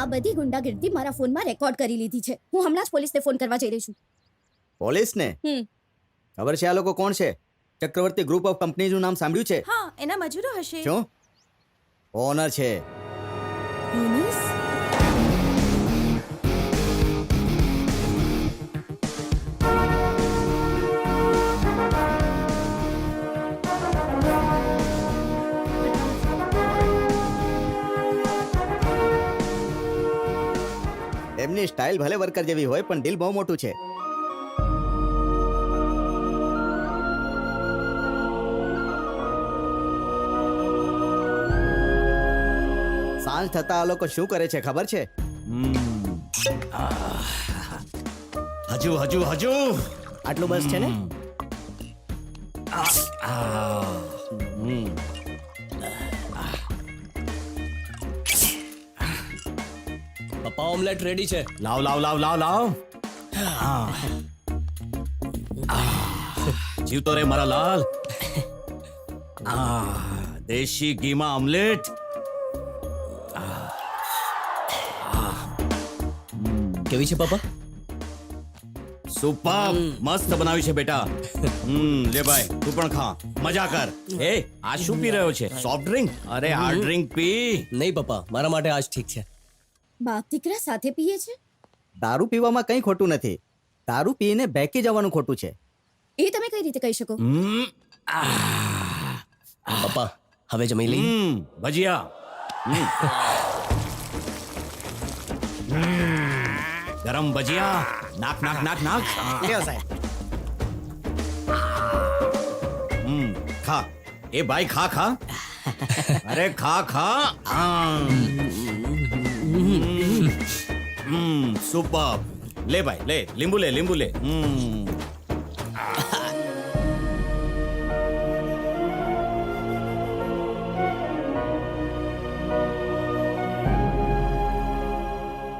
આ બધી ગુંડાગીર્દી મારા ફોનમાં રેકોર્ડ કરી લીધી છે. હું હમણાં જ પોલીસને ફોન કરવા જઈ રહી છું. પોલીસને? હમ. ખબર છે આ લોકો કોણ છે? ચક્રવર્તી ગ્રુપ ઓફ કંપનીઝનું નામ સાંભળ્યું છે? હા એના મજૂરો હશે. શું? ઓનર છે. એમની સ્ટાઇલ ભલે વર્કર જેવી હોય પણ દિલ બહુ મોટું છે. સાંજ થતા આ લોકો શું કરે છે ખબર છે? હજુ હજુ હજુ. આટલું બસ છે ને? પપ્પા ઓમલેટ રેડી છે લાવ લાવ લાવ લાવ લાવ જીવતો રે મારા લાલ આ દેશી ઘીમાં ઓમલેટ કેવી છે પપ્પા સુપર મસ્ત બનાવ્યું છે બેટા હમ લે ભાઈ તું પણ ખા મજા કર એ આ શું પી રહ્યો છે સોફ્ટ ડ્રિંક અરે આ ડ્રિંક પી નહીં પપ્પા મારા માટે આજ ઠીક છે બાપ દીકરા સાથે પીએ છે? દારૂ પીવામાં કંઈ ખોટું નથી. દારૂ પીને બેકી જવાનું ખોટું છે. એ તમે કઈ રીતે કહી શકો? પપ્પા હવે જમી લઈ ભજીયા. ગરમ ભજીયા. નાક નાક નાક નાક લ્યો સાહેબ? હમ ખા. એ ભાઈ ખા ખા. અરે ખા ખા. લે ભાઈ લે લીંબુ લે લીંબુ લે. હમ.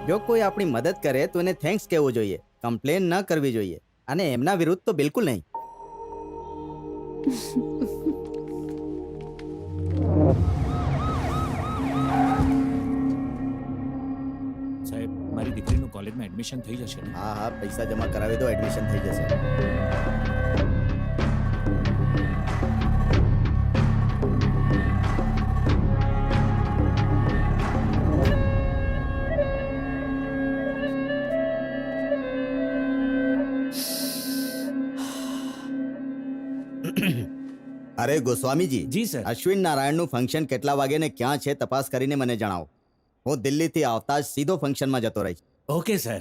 જો કોઈ આપણી મદદ કરે તો એને થેન્ક્સ કહેવું જોઈએ. કમ્પ્લેન ન કરવી જોઈએ. અને એમના વિરુદ્ધ તો બિલકુલ નહીં. સાહેબ મારી દીકરીનું કોલેજમાં એડમિશન થઈ જશે ને? હા હા પૈસા જમા કરાવી દો એડમિશન થઈ જશે. અરે ગોસ્વામીજી જી સર. અશ્વિન નારાયણનું ફંક્શન કેટલા વાગે ને ક્યાં છે તપાસ કરીને મને જણાવો. હું દિલ્હીથી આવતા જ સીધો ફંક્શનમાં જતો રહીશ. ઓકે સર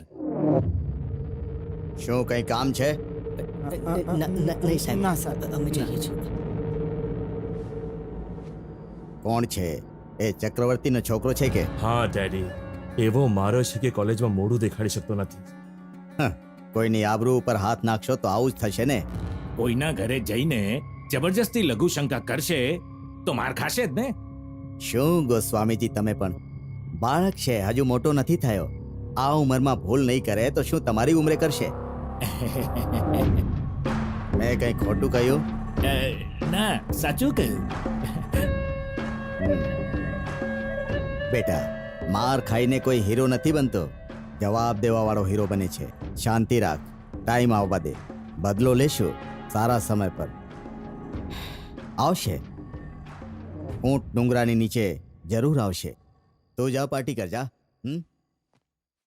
શું કંઈ કામ છે? નહીં સાહેબ. અમે જઈએ છીએ. કોણ છે? એ ચક્રવર્તીનો છોકરો છે કે? હા ડેડી. એવો મારો છે કે કોલેજમાં મોઢું દેખાડી શકતો નથી. હં, કોઈની આબરૂ ઉપર હાથ નાખશો તો આવું જ થશે ને? કોઈના ઘરે જઈને જબરજસ્તી લઘુ શંકા કરશે તો માર ખાશે જ ને? શું ગોસ્વામીજી તમે પણ? બાળક છે હજુ મોટો નથી થયો. આ ઉંમરમાં ભૂલ નહીં કરે તો શું તમારી ઉંમરે કરશે? મેં કંઈ ખોટું કહ્યું? ના સાચું કહ્યું. બેટા માર ખાઈને કોઈ હીરો નથી બનતો. જવાબ દેવા વાળો હીરો બને છે. શાંતિ રાખ. ટાઈમ આવવા દે. બદલો લેશું. સારા સમય પર. આવશે. ઊંટ ડુંગરાની નીચે જરૂર આવશે. તો જા પાર્ટી जा હમ?